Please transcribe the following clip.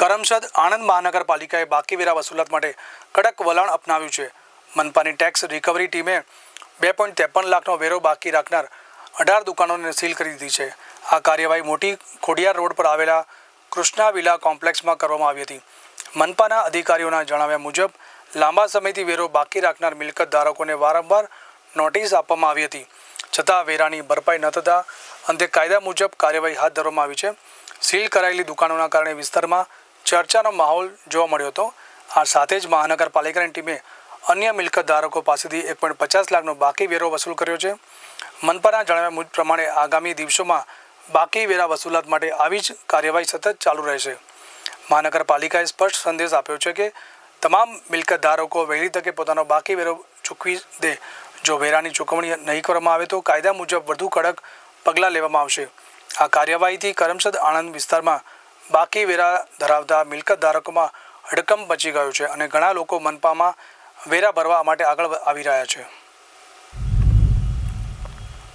કરમસદ આણંદ મહાનગરપાલિકાએ બાકી વેરા વસૂલાત માટે કડક વલણ અપનાવ્યું છે. મનપાની ટેક્સ રિકવરી ટીમે બે પોઈન્ટ ત્રેપન લાખનો વેરો બાકી રાખનાર અઢાર દુકાનોને સીલ કરી દીધી છે. આ કાર્યવાહી મોટી ખોડિયાર રોડ પર આવેલા કૃષ્ણા વિલા કોમ્પ્લેક્સમાં કરવામાં આવી હતી. મનપાના અધિકારીઓના જણાવ્યા મુજબ, લાંબા સમયથી વેરો બાકી રાખનાર મિલકત ધારકોને વારંવાર નોટિસ આપવામાં આવી હતી. છતાં વેરાની ભરપાઈ ન થતાં અંતે કાયદા મુજબ કાર્યવાહી હાથ ધરવામાં આવી છે. સીલ કરાયેલી દુકાનોના કારણે વિસ્તારમાં ચર્ચાનો માહોલ જોવા મળ્યો હતો. આ સાથે જ મહાનગરપાલિકાની ટીમે અન્ય મિલકત ધારકો પાસેથી એક પોઈન્ટ પચાસ લાખનો બાકી વેરો વસૂલ કર્યો છે. મનપાના જણાવ્યા મુજબ પ્રમાણે આગામી દિવસોમાં બાકી વેરા વસૂલાત માટે આવી જ કાર્યવાહી સતત ચાલુ રહેશે. મહાનગરપાલિકાએ સ્પષ્ટ સંદેશ આપ્યો છે કે તમામ મિલકત ધારકો વહેલી તકે પોતાનો બાકી વેરો ચૂકવી દે. જો વેરાની ચૂકવણી નહીં કરવામાં આવે તો કાયદા મુજબ વધુ કડક પગલાં લેવામાં આવશે. આ કાર્યવાહીથી કરમસદ આણંદ વિસ્તારમાં બાકી વેરા ધરાવતા મિલકત ધારકોમાં હડકંપ મચી ગયો છે અને ઘણા લોકો મનપામાં વેરા ભરવા માટે આગળ આવી રહ્યા છે.